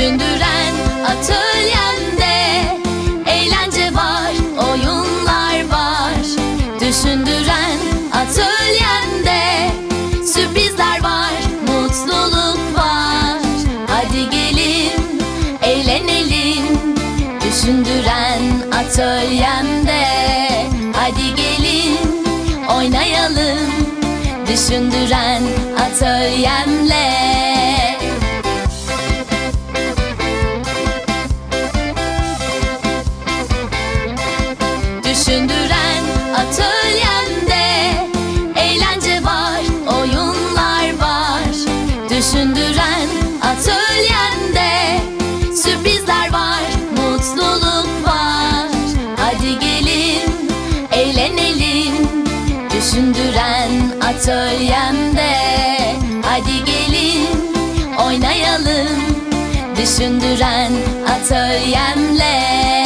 düşündüren atölyemde Eğlence var, oyunlar var. Düşündüren atölyemde Sürprizler var, mutluluk var. Hadi gelin, eğlenelim. Düşündüren atölyemde Hadi gelin, oynayalım. Düşündüren atölyemle Düşündüren atölyemde Eğlence var, oyunlar var. Düşündüren atölyemde Sürprizler var, mutluluk var. Hadi gelin, eğlenelim. Düşündüren atölyemde Hadi gelin, oynayalım. Düşündüren atölyemle